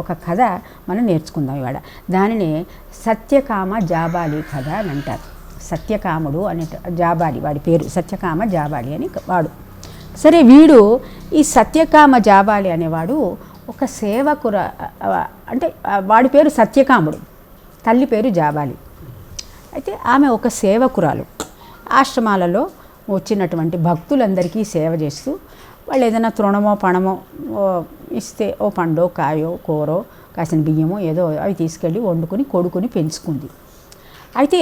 ఒక కథ మనం నేర్చుకుందాం ఇవాడ దానిని సత్యకామ జాబాలి కథ అని అంటారు. సత్యకాముడు అనే జాబాలి వాడి పేరు సత్యకామ జాబాలి అని వాడు. సరే వీడు ఈ సత్యకామ జాబాలి అనేవాడు ఒక సేవకుర అంటే వాడి పేరు సత్యకాముడు తల్లి పేరు జాబాలి. అయితే ఆమె ఒక సేవకురాలు. ఆశ్రమాలలో వచ్చినటువంటి భక్తులందరికీ సేవ చేస్తూ వాళ్ళు ఏదైనా తృణమో పణమో ఇస్తే ఓ పండో కాయో కూరో కాసిన బియ్యమో ఏదో అవి తీసుకెళ్ళి వండుకొని కొడుకుని పెంచుకుంది. అయితే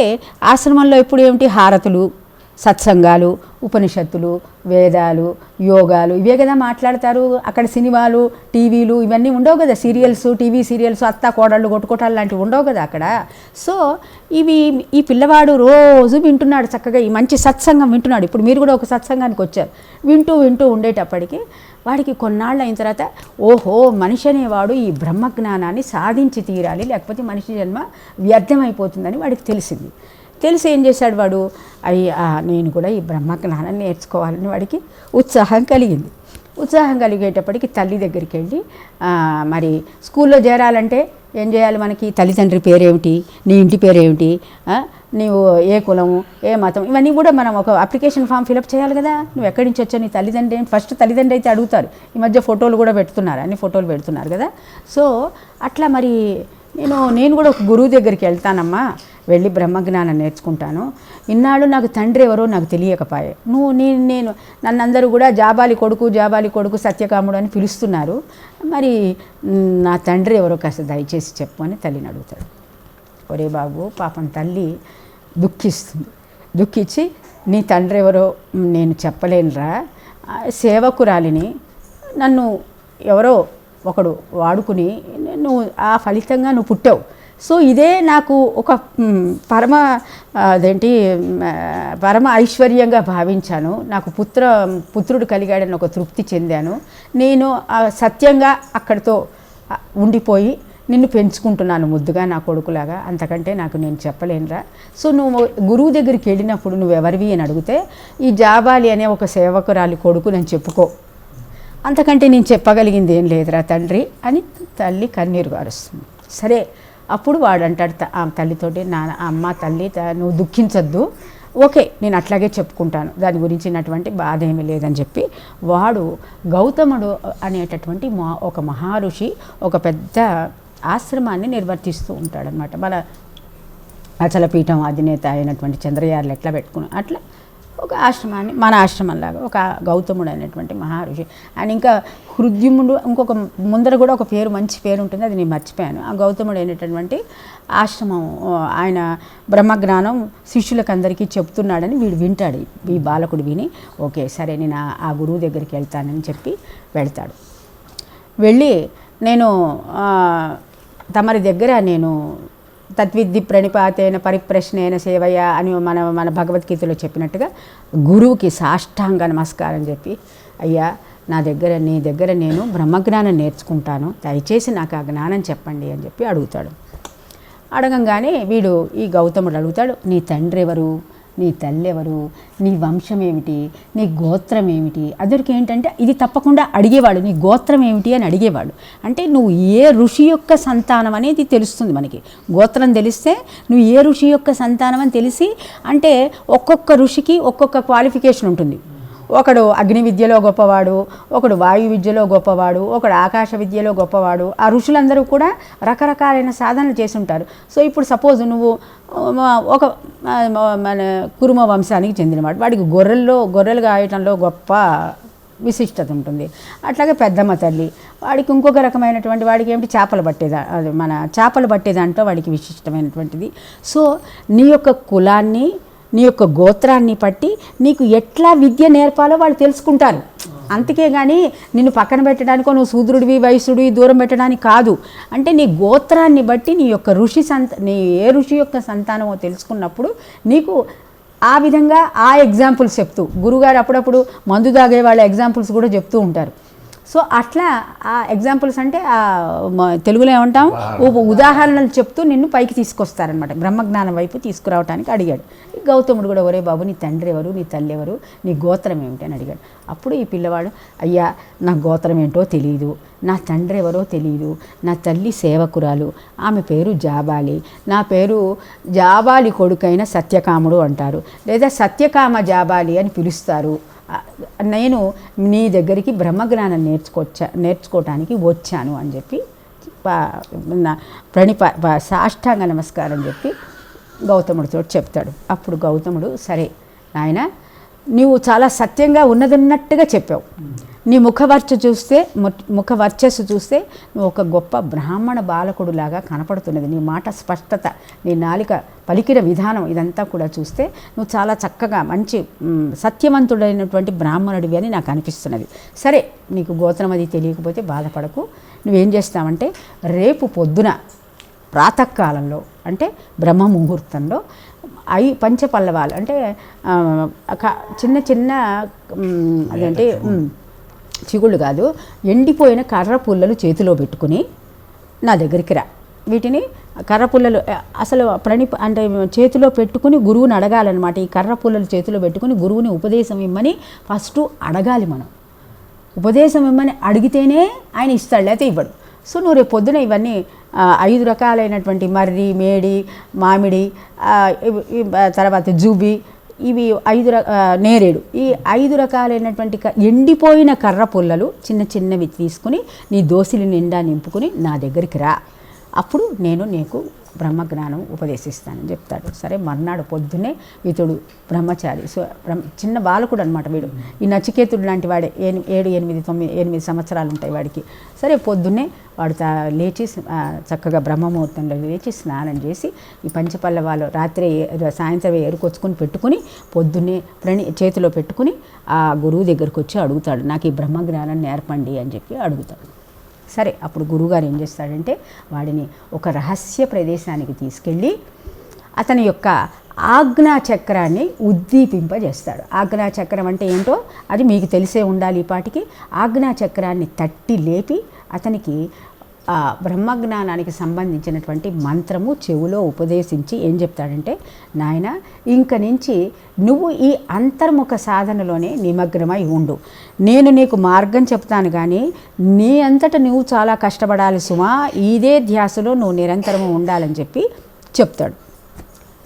ఆశ్రమంలో ఇప్పుడు ఏమిటి? హారతులు సత్సంగాలు ఉపనిషత్తులు వేదాలు యోగాలు ఇవే కదా మాట్లాడతారు. అక్కడ సినిమాలు టీవీలు ఇవన్నీ ఉండవు కదా. సీరియల్స్ టీవీ సీరియల్స్ అత్త కోడళ్ళు కొట్టుకోటాలు లాంటివి ఉండవు కదా అక్కడ. సో ఇవి ఈ పిల్లవాడు రోజు వింటున్నాడు చక్కగా. ఈ మంచి సత్సంగం వింటున్నాడు. ఇప్పుడు మీరు కూడా ఒక సత్సంగానికి వచ్చారు. వింటూ వింటూ ఉండేటప్పటికి వాడికి కొన్నాళ్ళు అయిన తర్వాత ఓహో మనిషి అనేవాడు ఈ బ్రహ్మజ్ఞానాన్ని సాధించి తీరాలి. లేకపోతే మనిషి జన్మ వ్యర్థమైపోతుందని వాడికి తెలిసింది. తెలిసి ఏం చేశాడు వాడు? అయ్యా నేను కూడా ఈ బ్రహ్మజ్ఞానం నేర్చుకోవాలని వాడికి ఉత్సాహం కలిగింది. ఉత్సాహం కలిగేటప్పటికి తల్లి దగ్గరికి వెళ్ళి మరి స్కూల్లో చేరాలంటే ఏం చేయాలి మనకి? తల్లిదండ్రి పేరేమిటి? నీ ఇంటి పేరేమిటి? నీవు ఏ కులము? ఏ మతం? ఇవన్నీ కూడా మనం ఒక అప్లికేషన్ ఫామ్ ఫిలప్ చేయాలి కదా. నువ్వు ఎక్కడి నుంచి వచ్చావు? నీ తల్లిదండ్రి ఫస్ట్ తల్లిదండ్రి అయితే అడుగుతారు. ఈ మధ్య ఫోటోలు కూడా పెడుతున్నారు. అన్ని ఫోటోలు పెడుతున్నారు కదా. సో అట్లా మరి నేను నేను కూడా ఒక గురువు దగ్గరికి వెళ్తానమ్మా వెళ్ళి బ్రహ్మజ్ఞానం నేర్చుకుంటాను. ఇన్నాళ్ళు నాకు తండ్రి ఎవరో నాకు తెలియకపాయే. నువ్వు నేను నేను నన్ను అందరూ కూడా జాబాలి కొడుకు జాబాలి కొడుకు సత్యకాముడు అని పిలుస్తున్నారు. మరి నా తండ్రి ఎవరో కాస్త దయచేసి చెప్పు అని తల్లిని అడుగుతాడు. ఒరే బాబు పాపం తల్లి దుఃఖిస్తుంది. దుఃఖించి నీ తండ్రి ఎవరో నేను చెప్పలేనురా. సేవకురాలిని నన్ను ఎవరో ఒకడు వాడుకుని నువ్వు ఆ ఫలితంగా నువ్వు పుట్టావు. సో ఇదే నాకు ఒక పరమ అదేంటి పరమ ఐశ్వర్యంగా భావించాను. నాకు పుత్ర పుత్రుడు కలిగాడని ఒక తృప్తి చెందాను. నేను సత్యంగా అక్కడితో ఉండిపోయి నిన్ను పెంచుకుంటున్నాను ముద్దుగా నా కొడుకులాగా. అంతకంటే నాకు నేను చెప్పలేనురా. సో నువ్వు గురువు దగ్గరికి వెళ్ళినప్పుడు నువ్వు ఎవరివి అని అడిగితే ఈ జాబాలి అనే ఒక సేవకురాలి కొడుకు నేను చెప్పుకో. అంతకంటే నేను చెప్పగలిగింది ఏం లేదురా తండ్రి అని తల్లి కన్నీరు గారుస్తుంది. సరే అప్పుడు వాడు అంటాడు త- ఆ తల్లితోటి నా అమ్మ తల్లి నువ్వు దుఃఖించొద్దు. ఓకే నేను అట్లాగే చెప్పుకుంటాను. దాని గురించినటువంటి బాధ ఏమీ లేదని చెప్పి వాడు గౌతముడు అనేటటువంటి మా ఒక మహర్షి ఒక పెద్ద ఆశ్రమాన్ని నిర్వర్తిస్తూ ఉంటాడనమాట మన అచలపీఠం అధినేత అయినటువంటి చంద్రయార్లు ఎట్లా పెట్టుకున్నాం అట్లా ఒక ఆశ్రమాన్ని మన ఆశ్రమంలాగా ఒక గౌతముడు అనేటువంటి మహర్షి. ఆయన ఇంకా హృద్యముడు ఇంకొక ముందర కూడా ఒక పేరు మంచి పేరు ఉంటుంది అది నేను మర్చిపోయాను. ఆ గౌతముడు అయినటువంటి ఆశ్రమం ఆయన బ్రహ్మజ్ఞానం శిష్యులకు అందరికీ చెప్తున్నాడని వీడు వింటాడు ఈ బాలకుడు విని. ఓకే సరే నేను ఆ- గురువు దగ్గరికి వెళ్తానని చెప్పి వెళ్తాడు. వెళ్ళి నేను తమరి దగ్గర నేను తద్విద్ది ప్రణిపాతైన పరిప్రశ్నైన సేవయ అని మన మన భగవద్గీతలో చెప్పినట్టుగా గురువుకి సాష్టాంగ నమస్కారం చెప్పి అయ్యా నా దగ్గర నీ దగ్గర నేను బ్రహ్మజ్ఞానం నేర్చుకుంటాను. దయచేసి నాకు ఆ జ్ఞానం చెప్పండి అని చెప్పి అడుగుతాడు. అడగంగానే వీడు ఈ గౌతముడు అడుగుతాడు నీ తండ్రి ఎవరు నీ తల్లెవరు? నీ వంశం ఏమిటి నీ గోత్రం ఏమిటి అదరికి ఏంటంటే ఇది తప్పకుండా అడిగేవాడు నీ గోత్రం ఏమిటి అని అడిగేవాడు. అంటే నువ్వు ఏ ఋషి యొక్క సంతానం అనేది తెలుస్తుంది మనకి. గోత్రం తెలిస్తే నువ్వు ఏ ఋషి యొక్క సంతానం అని తెలిసి అంటే ఒక్కొక్క ఋషికి ఒక్కొక్క క్వాలిఫికేషన్ ఉంటుంది. ఒకడు అగ్ని విద్యలో గొప్పవాడు ఒకడు వాయు విద్యలో గొప్పవాడు ఒకడు ఆకాశ విద్యలో గొప్పవాడు ఆ ఋషులందరూ కూడా రకరకాలైన సాధనలు చేసి ఉంటారు సో ఇప్పుడు సపోజ్ నువ్వు ఒక మన కురుమ వంశానికి చెందినవాడు. వాడికి గొర్రెల్లో గొర్రెలు కాయటంలో గొప్ప విశిష్టత ఉంటుంది. అట్లాగే పెద్దమ్మ తల్లి. వాడికి ఇంకొక రకమైనటువంటి వాడికి ఏమిటి? చేపలు పట్టేదా అది మన చేపలు పట్టేదాంట్లో వాడికి విశిష్టమైనటువంటిది. సో నీ యొక్క కులాన్ని నీ యొక్క గోత్రాన్ని బట్టి నీకు ఎట్లా విద్య నేర్పాలో వాళ్ళు తెలుసుకుంటారు. అంతకే కానీ నిన్ను పక్కన పెట్టడానికో నువ్వు శూద్రుడివి వయసుడివి దూరం పెట్టడానికి కాదు. అంటే నీ గోత్రాన్ని బట్టి నీ యొక్క ఋషి సంత నీ ఏ ఋషి యొక్క సంతానమో తెలుసుకున్నప్పుడు నీకు ఆ విధంగా ఆ ఎగ్జాంపుల్స్ చెప్తూ గురుగారు అప్పుడప్పుడు మందు తాగే వాళ్ళ ఎగ్జాంపుల్స్ కూడా చెప్తూ ఉంటారు. సో అట్లా ఆ ఎగ్జాంపుల్స్ అంటే ఆ తెలుగులో ఏమంటాం? ఉదాహరణలు. చెప్తూ నిన్ను పైకి తీసుకొస్తారనమాట బ్రహ్మజ్ఞానం వైపు తీసుకురావడానికి అడిగాడు. గౌతముడు కూడా ఒరే బాబు నీ తండ్రి ఎవరు? నీ తల్లి ఎవరు? నీ గోత్రం ఏమిటి? అని అడిగాడు. అప్పుడు ఈ పిల్లవాడు అయ్యా నా గోత్రం ఏంటో తెలియదు నా తండ్రి ఎవరో తెలియదు నా తల్లి సేవకురాలు. ఆమె పేరు జాబాలి. నా పేరు జాబాలి కొడుకైన సత్యకాముడు అంటారు. లేదా సత్యకామ జాబాలి అని పిలుస్తారు. నేను నీ దగ్గరికి బ్రహ్మజ్ఞానం నేర్చుకొచ్చా నేర్చుకోవటానికి వచ్చాను అని చెప్పి ప్రణిప సాష్టాంగ నమస్కారం చెప్పి గౌతముడితో చెప్తాడు. అప్పుడు గౌతముడు సరే నాయన నీవు చాలా సత్యంగా ఉన్నదన్నట్టుగా చెప్పావు. నీ ముఖవర్చ చూస్తే ముఖ వర్చస్సు చూస్తే నువ్వు ఒక గొప్ప బ్రాహ్మణ బాలకుడులాగా కనపడుతున్నది. నీ మాట స్పష్టత నీ నాలిక పలికిన విధానం ఇదంతా కూడా చూస్తే నువ్వు చాలా చక్కగా మంచి సత్యవంతుడైనటువంటి బ్రాహ్మణుడివి అని నాకు అనిపిస్తున్నది. సరే నీకు గోత్రం అది తెలియకపోతే బాధపడకు. నువ్వేం చేస్తావంటే రేపు పొద్దున ప్రాతకాలంలో అంటే బ్రహ్మ ముహూర్తంలో ఐ పంచపల్లవాలు. అంటే చిన్న చిన్న అదేంటి చిగుళ్ళు? కాదు. ఎండిపోయిన కర్ర పుల్లలు చేతిలో పెట్టుకుని నా దగ్గరికి రా. వీటిని కర్ర పుల్లలు అసలు ప్రణి అంటే చేతిలో పెట్టుకుని గురువుని అడగాలన్నమాట. ఈ కర్ర పుల్లలు చేతిలో పెట్టుకుని గురువుని ఉపదేశం ఇమ్మని ఫస్ట్ అడగాలి మనం. ఉపదేశం ఇమ్మని అడిగితేనే ఆయన ఇస్తాడు లేకపోతే ఇవ్వడు. సో నువ్వు రేపు పొద్దున ఇవన్నీ ఐదు రకాలైనటువంటి మర్రి మేడి మామిడి తర్వాత జూబి ఇవి ఐదు ర- నేరేడు. ఈ ఐదు రకాలైనటువంటి ఎండిపోయిన కర్ర పుల్లలు చిన్న చిన్నవి తీసుకుని నీ దోసిలి నిండా నింపుకుని నా దగ్గరికి రా. అప్పుడు నేను నీకు బ్రహ్మజ్ఞానం ఉపదేశిస్తానని చెప్తాడు. సరే మర్నాడు పొద్దున్నే ఇతడు బ్రహ్మచారి. సో చిన్న బాలకుడు అనమాట వీడు. ఈ నచికేతుడు లాంటి వాడే ఏను ఏడు ఎనిమిది తొమ్మిది ఎనిమిది సంవత్సరాలు ఉంటాయి వాడికి. సరే పొద్దున్నే వాడు లేచి చక్కగా బ్రహ్మముహూర్తంలో లేచి స్నానం చేసి ఈ పంచపల్లవాలు రాత్రి సాయంత్రం ఏరుకొచ్చుకొని పెట్టుకుని పొద్దున్నే ప్రణి చేతిలో పెట్టుకుని ఆ గురువు దగ్గరికి వచ్చి అడుగుతాడు నాకు ఈ బ్రహ్మజ్ఞానం నేర్పండి అని చెప్పి అడుగుతాడు. సరే అప్పుడు గురువుగారు ఏం చేస్తాడంటే వాడిని ఒక రహస్య ప్రదేశానికి తీసుకెళ్ళి అతని యొక్క ఆజ్ఞా చక్రాన్ని ఉద్దీపింపజేస్తాడు. ఆజ్ఞా చక్రం అంటే ఏంటో అది మీకు తెలిసే ఉండాలి ఈ పాటికి. ఆజ్ఞా చక్రాన్ని తట్టి లేపి అతనికి బ్రహ్మజ్ఞానానికి సంబంధించినటువంటి మంత్రము చెవులో ఉపదేశించి ఏం చెప్తాడంటే నాయన ఇంక నుంచి నువ్వు ఈ అంతర్ముఖ సాధనలోనే నిమగ్నమై ఉండు. నేను నీకు మార్గం చెప్తాను కానీ నీ అంతట నువ్వు చాలా కష్టపడాలి సుమా. ఇదే ధ్యాసలో నువ్వు నిరంతరము ఉండాలని చెప్పి చెప్తాడు.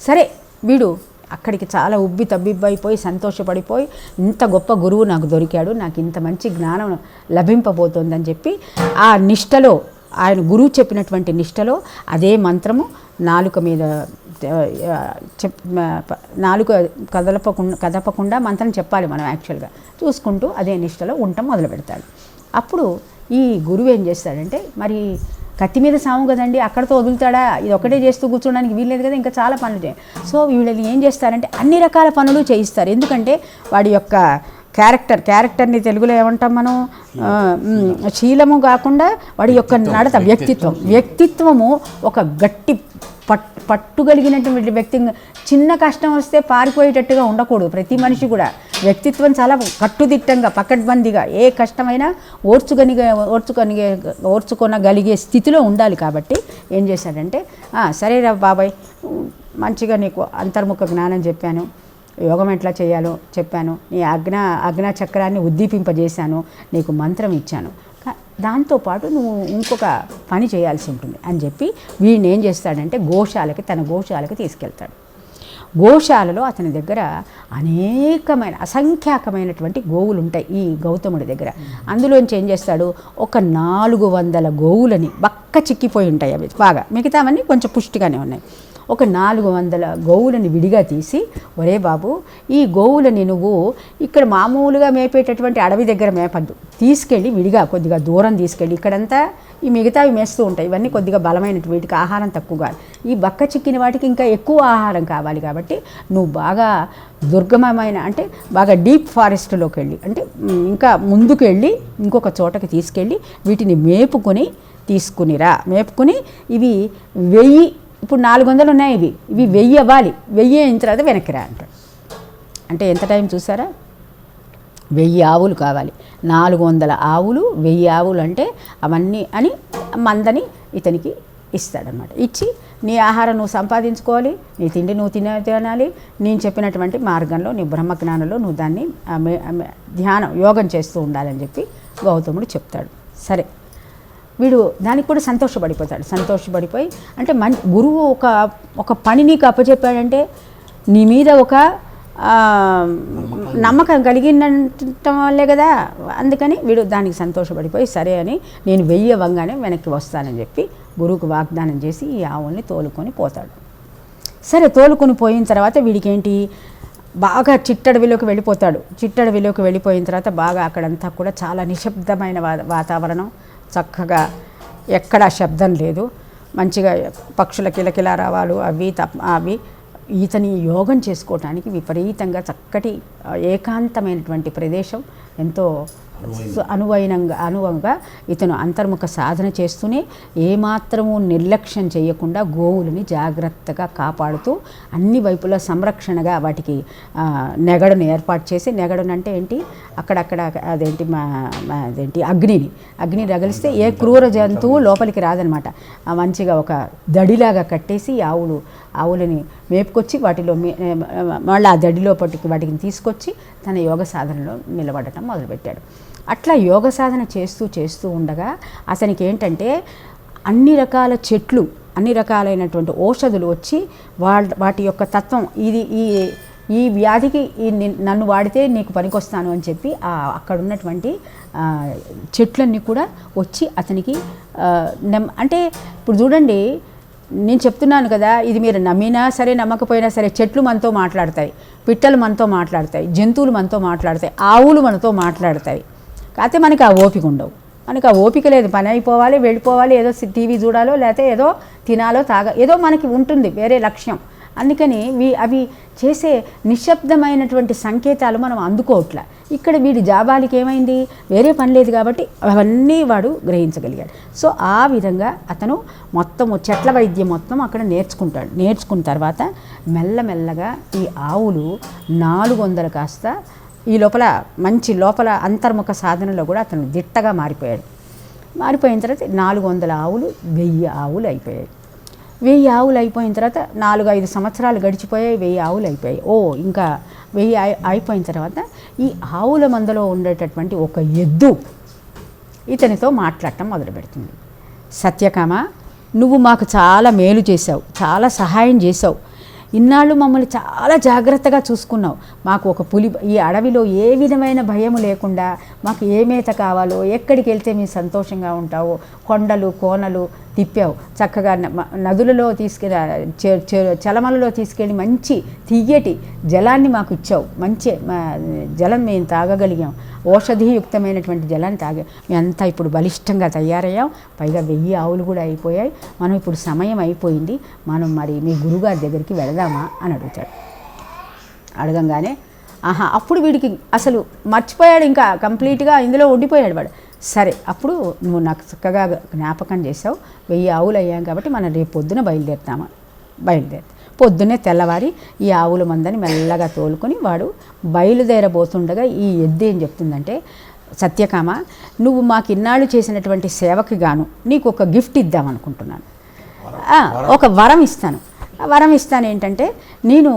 సరే వీడు అక్కడికి చాలా ఉబ్బి తబ్బిబ్బైపోయి సంతోషపడిపోయి ఇంత గొప్ప గురువు నాకు దొరికాడు. నాకు ఇంత మంచి జ్ఞానం లభింపబోతోందని చెప్పి ఆ నిష్టలో ఆయన గురువు చెప్పినటువంటి నిష్టలో అదే మంత్రము నాలుక మీద చెప్ నాలుక కదలపకుండా కదపకుండా మంత్రం చెప్పాలి మనం యాక్చువల్గా. చూసుకుంటూ అదే నిష్టలో ఉండటం మొదలు పెడతాడు. అప్పుడు ఈ గురువు ఏం చేస్తాడంటే మరి కత్తి మీద సాము కదండి అక్కడతో వదులుతాడా? ఇది ఒకటే చేస్తూ కూర్చోడానికి వీల్లేదు కదా ఇంకా చాలా పనులు చేయాలి సో వీళ్ళని ఏం చేస్తారంటే అన్ని రకాల పనులు చేయిస్తారు. ఎందుకంటే వాడి యొక్క క్యారెక్టర్ క్యారెక్టర్ని తెలుగులో ఏమంటాం మనం? శీలము కాకుండా వాడి యొక్క నడత వ్యక్తిత్వం. వ్యక్తిత్వము ఒక గట్టి పట్ పట్టుగలిగినటువంటి వ్యక్తి. చిన్న కష్టం వస్తే పారిపోయేటట్టుగా ఉండకూడదు ప్రతి మనిషి కూడా. వ్యక్తిత్వం చాలా కట్టుదిట్టంగా పకడ్బందీగా ఏ కష్టమైనా ఓర్చుకొనిగా ఓర్చుకొని ఓర్చుకొనగలిగే స్థితిలో ఉండాలి కాబట్టి ఏం చేశాడంటే "ఆ, సరేరా బాబాయ్ మంచిగా నీకు అంతర్ముఖ జ్ఞానం చెప్పాను. యోగం ఎట్లా చేయాలో చెప్పాను. నీ అగ్న అగ్న చక్రాన్ని ఉద్దీపింపజేశాను. నీకు మంత్రం ఇచ్చాను. దాంతోపాటు నువ్వు ఇంకొక పని చేయాల్సి ఉంటుంది అని చెప్పి వీడిని ఏం చేస్తాడంటే గోశాలకి తన గోశాలకి తీసుకెళ్తాడు. గోశాలలో అతని దగ్గర అనేకమైన అసంఖ్యాకమైనటువంటి గోవులు ఉంటాయి ఈ గౌతముడి దగ్గర. అందులోంచి ఏం చేస్తాడు? ఒక నాలుగు వందల గోవులని బక్క చిక్కిపోయి ఉంటాయి అవి. బాగా మిగతావన్నీ కొంచెం పుష్టిగానే ఉన్నాయి. ఒక నాలుగు వందల గోవులని విడిగా తీసి ఒరే బాబు ఈ గోవులని నువ్వు ఇక్కడ మామూలుగా మేపేటటువంటి అడవి దగ్గర మేపద్దు. తీసుకెళ్ళి విడిగా కొద్దిగా దూరం తీసుకెళ్ళి ఇక్కడంతా ఈ మిగతావి మేస్తూ ఉంటాయి. ఇవన్నీ కొద్దిగా బలమైన వీటికి ఆహారం తక్కువగా. ఈ బక్క చిక్కిన వాటికి ఇంకా ఎక్కువ ఆహారం కావాలి కాబట్టి నువ్వు బాగా దుర్గమమైన అంటే బాగా డీప్ ఫారెస్ట్లోకి వెళ్ళి అంటే ఇంకా ముందుకు వెళ్ళి ఇంకొక చోటకి తీసుకెళ్ళి వీటిని మేపుకొని తీసుకునిరా. మేపుకొని ఇవి వెయ్యి ఇప్పుడు నాలుగు వందలు ఉన్నాయి ఇవి. ఇవి వెయ్యి అవ్వాలి. వెయ్యి అయిన తర్వాత వెనక్కి రా అంటాడు. అంటే ఎంత టైం చూసారా? వెయ్యి ఆవులు కావాలి. నాలుగు వందల ఆవులు వెయ్యి ఆవులు అంటే అవన్నీ అని మందని ఇతనికి ఇస్తాడనమాట ఇచ్చి నీ ఆహారం నువ్వు సంపాదించుకోవాలి నీ తిండి నువ్వు తిన తినాలి నేను చెప్పినటువంటి మార్గంలో నీ బ్రహ్మజ్ఞానంలో నువ్వు దాన్ని ధ్యానం యోగం చేస్తూ ఉండాలని చెప్పి గౌతముడు చెప్తాడు. సరే. వీడు దానికి కూడా సంతోషపడిపోతాడు. సంతోషపడిపోయి అంటే మన్ గురువు ఒక ఒక పని నీకు అప్పచెప్పాడంటే నీ మీద ఒక నమ్మకం కలిగిండటం వల్లే కదా. అందుకని వీడు దానికి సంతోషపడిపోయి సరే అని నేను వెయ్యవంగానే వెనక్కి వస్తానని చెప్పి గురువుకు వాగ్దానం చేసి ఈ ఆవుల్ని తోలుకొని పోతాడు. సరే తోలుకొని పోయిన తర్వాత వీడికేంటి? బాగా చిట్టడవిలోకి వెళ్ళిపోతాడు. చిట్టడవిలోకి వెళ్ళిపోయిన తర్వాత బాగా అక్కడంతా కూడా చాలా నిశ్శబ్దమైన వా- వాతావరణం. చక్కగా ఎక్కడా శబ్దం లేదు. మంచిగా పక్షుల కిలకిలారావాలు అవి తప్ప అవి ఈతని యోగం చేసుకోవటానికి విపరీతంగా చక్కటి ఏకాంతమైనటువంటి ప్రదేశం ఎంతో అనువైనంగా అనువంగా ఇతను అంతర్ముఖ సాధన చేస్తూనే ఏమాత్రము నిర్లక్ష్యం చేయకుండా గోవులని జాగ్రత్తగా కాపాడుతూ అన్ని వైపులా సంరక్షణగా వాటికి నెగడను ఏర్పాటు చేసి నెగడను అంటే ఏంటి? అక్కడక్కడ అదేంటి మా అదేంటి? అగ్నిని అగ్ని రగిలిస్తే ఏ క్రూర జంతువు లోపలికి రాదనమాట. మంచిగా ఒక దడిలాగా కట్టేసి ఆవులు ఆవులని మేపుకొచ్చి వాటిలో మే- మళ్ళీ ఆ దడిలో పట్టుకు వాటికి తీసుకొచ్చి తన యోగ సాధనలో నిలబడటం మొదలుపెట్టాడు. అట్లా యోగ సాధన చేస్తూ చేస్తూ ఉండగా అతనికి ఏంటంటే అన్ని రకాల చెట్లు అన్ని రకాలైనటువంటి ఔషధులు వచ్చి వాళ్ళ వాటి యొక్క తత్వం ఇది ఈ ఈ వ్యాధికి ఈ నన్ను వాడితే నీకు పనికొస్తాను అని చెప్పి అక్కడ ఉన్నటువంటి చెట్లన్నీ కూడా వచ్చి అతనికి నెమ్ అంటే ఇప్పుడు చూడండి నేను చెప్తున్నాను కదా ఇది మీరు నమ్మినా సరే నమ్మకపోయినా సరే చెట్లు మనతో మాట్లాడతాయి పిట్టలు మనతో మాట్లాడతాయి జంతువులు మనతో మాట్లాడతాయి ఆవులు మనతో మాట్లాడతాయి. కాకపోతే మనకి ఆ ఓపిక ఉండవు. మనకి ఆ ఓపిక లేదు. పని అయిపోవాలి వెళ్ళిపోవాలి ఏదో టీవీ చూడాలో లేకపోతే ఏదో తినాలో తాగ ఏదో మనకి ఉంటుంది వేరే లక్ష్యం. అందుకని వీ అవి చేసే నిశ్శబ్దమైనటువంటి సంకేతాలు మనం అందుకోవట్లే ఇక్కడ వీడి జాబాలకి ఏమైంది? వేరే పని లేదు కాబట్టి అవన్నీ వాడు గ్రహించగలిగాడు. సో ఆ విధంగా అతను మొత్తం చెట్ల వైద్యం మొత్తం అక్కడ నేర్చుకుంటాడు. నేర్చుకున్న తర్వాత మెల్లమెల్లగా ఈ ఆవులు నాలుగు వందలు కాస్త ఈ లోపల మంచి లోపల అంతర్ముఖ సాధనలో కూడా అతను దిట్టగా మారిపోయాడు. మారిపోయిన తర్వాత నాలుగు వందల ఆవులు వెయ్యి ఆవులు అయిపోయాయి. వెయ్యి ఆవులు అయిపోయిన తర్వాత నాలుగు ఐదు సంవత్సరాలు గడిచిపోయాయి వెయ్యి ఆవులు అయిపోయాయి. ఓ ఇంకా వెయ్యి అయిపోయిన తర్వాత ఈ ఆవుల మందలో ఉండేటటువంటి ఒక ఎద్దు ఇతనితో మాట్లాడటం మొదలు పెడుతుంది సత్యకామ నువ్వు మాకు చాలా మేలు చేసావు చాలా సహాయం చేసావు ఇన్నాళ్ళు మమ్మల్ని చాలా జాగ్రత్తగా చూసుకున్నావు. మాకు ఒక పులి ఈ అడవిలో ఏ విధమైన భయం లేకుండా మాకు ఏ మేత కావాలో ఎక్కడికి వెళ్తే మేము సంతోషంగా ఉంటావో కొండలు కోనలు తిప్పావు. చక్కగా నదులలో తీసుకెళ్ళి చె- చలమలలో తీసుకెళ్ళి మంచి తీయటి జలాన్ని మాకు ఇచ్చావు. మంచి జలం మేము తాగగలిగాం. ఔషధీయుక్తమైనటువంటి జలాన్ని తాగాం మేమంతా ఇప్పుడు బలిష్టంగా తయారయ్యాం. పైగా వెయ్యి ఆవులు కూడా అయిపోయాయి. మనం ఇప్పుడు సమయం అయిపోయింది. మనం మరి మీ గురుగారి దగ్గరికి వెళదామా అని అడుగుతాడు. అడగంగానే ఆహా అప్పుడు వీడికి అసలు మర్చిపోయాడు ఇంకా కంప్లీట్గా. ఇందులో ఉండిపోయాడు వాడు. సరే అప్పుడు నువ్వు నాకు చక్కగా జ్ఞాపకం చేసావు వెయ్యి ఆవులు అయ్యాం కాబట్టి మనం రేపు పొద్దున బయలుదేరుతామా? బయలుదేరు. పొద్దున్నే తెల్లవారి ఈ ఆవుల మందని మెల్లగా తోలుకొని వాడు బయలుదేరబోతుండగా ఈ ఎద్దు ఏం చెప్తుందంటే సత్యకామ నువ్వు మాకు ఇన్నాళ్ళు చేసినటువంటి సేవకి గాను నీకు ఒక గిఫ్ట్ ఇద్దాం అనుకుంటున్నాను. ఆ, ఒక వరం ఇస్తాను. వరం ఇస్తాను ఏంటంటే నేను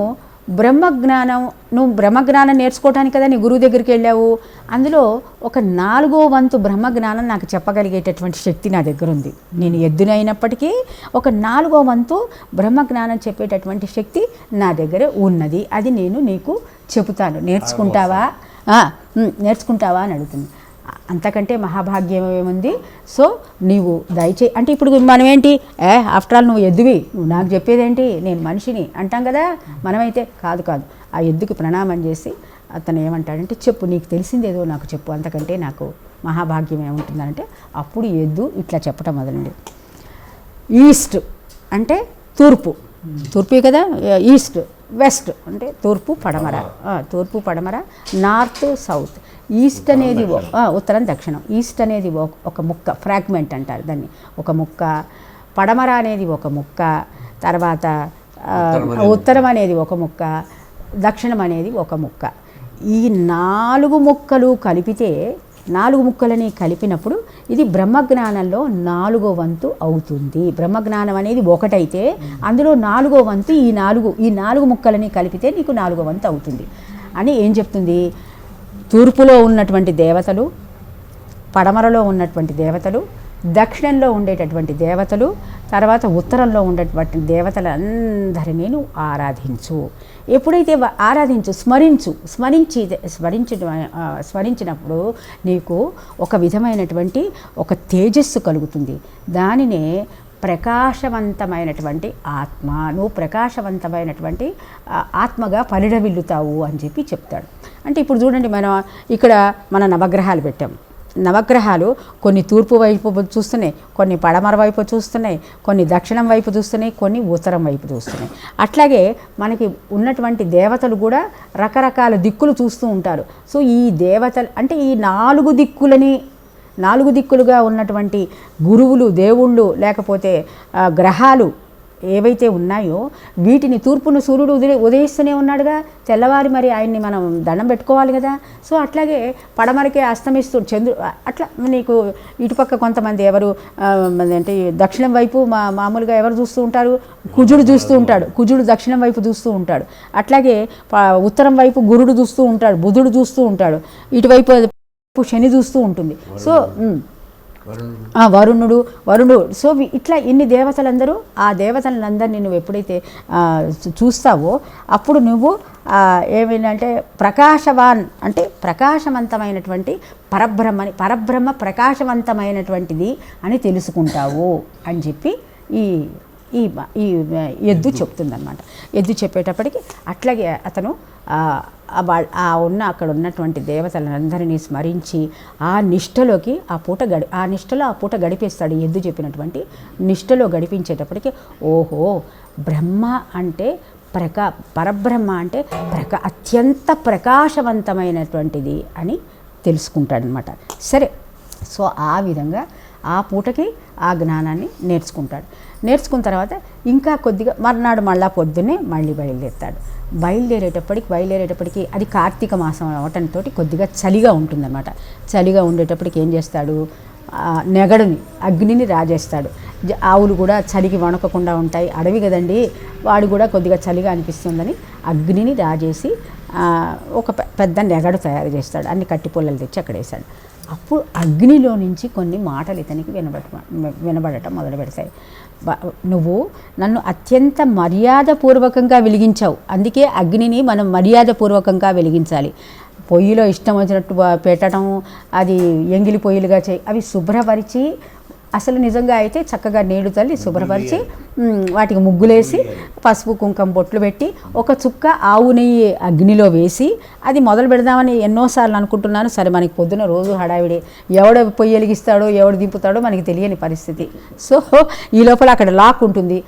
బ్రహ్మజ్ఞానం నువ్వు బ్రహ్మజ్ఞానం నేర్చుకోవటానికి కదా నీ గురువు దగ్గరికి వెళ్ళావు? అందులో ఒక నాలుగో వంతు బ్రహ్మజ్ఞానం నాకు చెప్పగలిగేటటువంటి శక్తి నా దగ్గర ఉంది. నేను ఎద్దునైనప్పటికీ ఒక నాలుగో వంతు బ్రహ్మజ్ఞానం చెప్పేటటువంటి శక్తి నా దగ్గర ఉన్నది. అది నేను నీకు చెబుతాను. నేర్చుకుంటావా? నేర్చుకుంటావా అని అడుగుతుంది. అంతకంటే మహాభాగ్యం ఏముంది? సో నీవు దయచే అంటే ఇప్పుడు మనం ఏంటి ఏ ఆఫ్టర్ ఆల్ నువ్వు ఎద్దువి. నువ్వు నాకు చెప్పేదేంటి? నేను మనిషిని అంటాం కదా? మనమైతే కాదు కాదు. ఆ ఎద్దుకి ప్రణామం చేసి అతను ఏమంటాడంటే చెప్పు నీకు తెలిసిందేదో నాకు చెప్పు. అంతకంటే నాకు మహాభాగ్యం ఏముంటుందంటే అప్పుడు ఎద్దు ఇట్లా చెప్పటం మొదలండి ఈస్ట్ అంటే తూర్పు. తూర్పు కదా? ఈస్ట్ వెస్ట్ అంటే తూర్పు పడమర. తూర్పు పడమర నార్త్ సౌత్ ఈస్ట్ అనేది ఉత్తరం దక్షిణం. ఈస్ట్ అనేది ఒక- ముక్క ఫ్రాగ్మెంట్ అంటారు దాన్ని. ఒక ముక్క పడమర అనేది ఒక ముక్క తర్వాత ఆ, ఉత్తరం అనేది ఉత్తరం అనేది ఒక ముక్క దక్షిణం అనేది ఒక ముక్క. ఈ నాలుగు ముక్కలు కలిపితే నాలుగు ముక్కలని కలిపినప్పుడు ఇది బ్రహ్మజ్ఞానంలో నాలుగో వంతు అవుతుంది. బ్రహ్మజ్ఞానం అనేది ఒకటైతే అందులో నాలుగో వంతు ఈ నాలుగు ఈ నాలుగు ముక్కలని కలిపితే నీకు నాలుగో వంతు అవుతుంది. అని ఏం చెప్తుంది? తూర్పులో ఉన్నటువంటి దేవతలు పడమరలో ఉన్నటువంటి దేవతలు దక్షిణంలో ఉండేటటువంటి దేవతలు తర్వాత ఉత్తరంలో ఉండేటువంటి దేవతలందరినీ నువ్వు ఆరాధించు. ఎప్పుడైతే ఆరాధించు స్మరించు స్మరించి స్మరించడం స్మరించినప్పుడు నీకు ఒక విధమైనటువంటి ఒక తేజస్సు కలుగుతుంది. దానినే ప్రకాశవంతమైనటువంటి ఆత్మ నువ్వు ప్రకాశవంతమైనటువంటి ఆత్మగా పరిడవిల్లుతావు అని చెప్పి చెప్తాడు. అంటే ఇప్పుడు చూడండి మనం ఇక్కడ మన నవగ్రహాలు పెట్టాం. నవగ్రహాలు కొన్ని తూర్పు వైపు చూస్తున్నాయి కొన్ని పడమర వైపు చూస్తున్నాయి కొన్ని దక్షిణం వైపు చూస్తున్నాయి కొన్ని ఉత్తరం వైపు చూస్తున్నాయి. అట్లాగే మనకి ఉన్నటువంటి దేవతలు కూడా రకరకాల దిక్కులు చూస్తూ ఉంటారు. సో ఈ దేవతలు అంటే ఈ నాలుగు దిక్కులని నాలుగు దిక్కులుగా ఉన్నటువంటి గురువులు దేవుళ్ళు లేకపోతే గ్రహాలు ఏవైతే ఉన్నాయో వీటిని తూర్పును సూర్యుడు ఉదయ ఉదయిస్తూనే ఉన్నాడుగా. తెల్లవారి మరి ఆయన్ని మనం దండం పెట్టుకోవాలి కదా. సో అట్లాగే పడమరకే అస్తమిస్తూ చంద్రు అట్లా నీకు ఇటుపక్క కొంతమంది ఎవరు అంటే దక్షిణం వైపు మా మామూలుగా ఎవరు చూస్తూ ఉంటారు? కుజుడు చూస్తూ ఉంటాడు. కుజుడు దక్షిణం వైపు చూస్తూ ఉంటాడు. అట్లాగే ప- ఉత్తరం వైపు గురుడు చూస్తూ ఉంటాడు. బుధుడు చూస్తూ ఉంటాడు. ఇటువైపు శని చూస్తూ ఉంటుంది. సో. వరుణుడు. ఆ, వరుణుడు వరుణుడు. సో ఇట్లా ఇన్ని దేవతలందరూ ఆ దేవతలందరినీ నువ్వు ఎప్పుడైతే చూస్తావో అప్పుడు నువ్వు ఏమైందంటే ప్రకాశవాన్ అంటే ప్రకాశవంతమైనటువంటి పరబ్రహ్మని పరబ్రహ్మ ప్రకాశవంతమైనటువంటిది అని తెలుసుకుంటావు అని చెప్పి ఈ ఈ ఈ ఎద్దు చెప్తుందన్నమాట. ఎద్దు చెప్పేటప్పటికి అట్లాగే అతను ఆ, ఉన్న అక్కడ ఉన్నటువంటి దేవతలందరినీ స్మరించి ఆ నిష్టలోకి ఆ పూట గడి ఆ నిష్టలో ఆ పూట గడిపేస్తాడు ఎద్దు చెప్పినటువంటి నిష్టలో గడిపించేటప్పటికి ఓహో బ్రహ్మ అంటే ప్రకా పరబ్రహ్మ అంటే ప్రకా అత్యంత ప్రకాశవంతమైనటువంటిది అని తెలుసుకుంటాడనమాట సరే సో ఆ విధంగా ఆ పూటకి ఆ జ్ఞానాన్ని నేర్చుకుంటాడు. నేర్చుకున్న తర్వాత ఇంకా కొద్దిగా మర్నాడు మళ్ళా పొద్దున్నే మళ్ళీ బయలుదేరుతాడు. బయలుదేరేటప్పటికి బయలుదేరేటప్పటికి అది కార్తీక మాసం అవటంతో కొద్దిగా చలిగా ఉంటుందన్నమాట. చలిగా ఉండేటప్పటికి ఏం చేస్తాడు? నెగడుని అగ్నిని రాజేస్తాడు. జ- ఆవులు కూడా చలికి వణకకుండా ఉంటాయి. అడవి కదండి వాడు కూడా కొద్దిగా చలిగా అనిపిస్తుందని అగ్నిని రాజేసి ఒక పెద్ద నెగడు తయారు చేస్తాడు. అన్ని కట్టి పుల్లలు తెచ్చి అక్కడ వేసాడు అప్పుడు అగ్నిలో నుంచి కొన్ని మాటలు ఇతనికి వినబడ వినబడటం మొదలు పెడతాయి. నువ్వు నన్ను అత్యంత మర్యాదపూర్వకంగా వెలిగించావు. అందుకే అగ్నిని మనం మర్యాదపూర్వకంగా వెలిగించాలి. పొయ్యిలో ఇష్టం వచ్చినట్టు పెట్టడం అది ఎంగిలి పొయ్యిలుగా చేయి. అవి శుభ్రపరిచి అసలు నిజంగా అయితే చక్కగా నీళ్ళు తల్లి శుభ్రపరిచి వాటికి ముగ్గులేసి పసుపు కుంకం బొట్లు పెట్టి ఒక చుక్క ఆవు నెయ్యి అగ్నిలో వేసి అది మొదలు పెడదామని ఎన్నోసార్లు అనుకుంటున్నాను. సరే మనకి పొద్దున రోజు హడావిడి. ఎవడ పొయ్యి వెలిగిస్తాడో ఎవడు దింపుతాడో మనకి తెలియని పరిస్థితి. సో ఈ లోపల అక్కడ లాక్ ఉంటుంది.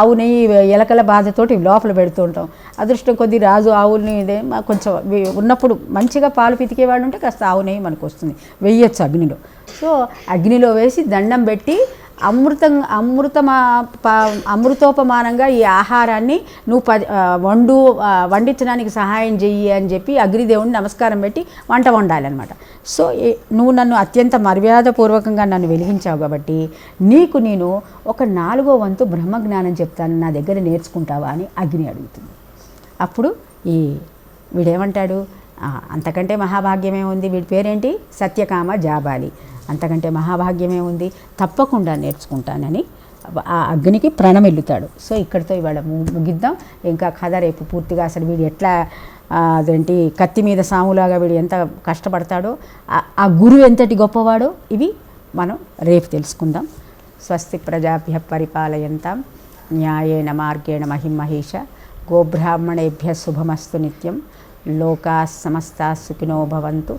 ఆవు నెయ్యి ఎలకల బాధతోటి లోపల పెడుతూ ఉంటాం. అదృష్టం కొద్ది రాజు ఆవుల్ని ఇదే కొంచెం ఉన్నప్పుడు మంచిగా పాలు పితికేవాడు ఉంటే కాస్త ఆవు నెయ్యి మనకు వస్తుంది. వెయ్యొచ్చు అగ్నిలో. సో అగ్నిలో వేసి దండం పెట్టి అమృతం అమృతమా ప- అమృతోపమానంగా ఈ ఆహారాన్ని నువ్వు పది వండు వండించడానికి సహాయం చెయ్యి అని చెప్పి అగ్నిదేవుని నమస్కారం పెట్టి వంట వండాలన్నమాట. సో నువ్వు నన్ను అత్యంత మర్యాదపూర్వకంగా నన్ను వెలిగించావు కాబట్టి నీకు నేను ఒక నాలుగో వంతు బ్రహ్మజ్ఞానం చెప్తాను నా దగ్గర నేర్చుకుంటావా అని అగ్ని అడుగుతుంది. అప్పుడు ఈ వీడేమంటాడు? అంతకంటే మహాభాగ్యమే ఉంది. వీడి పేరేంటి? సత్యకామ జాబాలి. అంతకంటే మహాభాగ్యమే ఉంది. తప్పకుండా నేర్చుకుంటానని ఆ అగ్నికి ప్రణమిల్లుతాడు. సో ఇక్కడితో ఇవాళ ముగిద్దాం. ఇంకా కథ రేపు పూర్తిగా అసలు వీడు ఎట్లా అదేంటి కత్తి మీద సాములాగా వీడు ఎంత కష్టపడతాడో ఆ- గురువు ఎంతటి గొప్పవాడో ఇవి మనం రేపు తెలుసుకుందాం. స్వస్తి ప్రజాభ్య పరిపాలయంతాం. న్యాయేణ మార్గేణ మహిమహేష. గోబ్రాహ్మణేభ్య శుభమస్తు నిత్యం. లోకా సమస్తా సుఖినో భవంతు.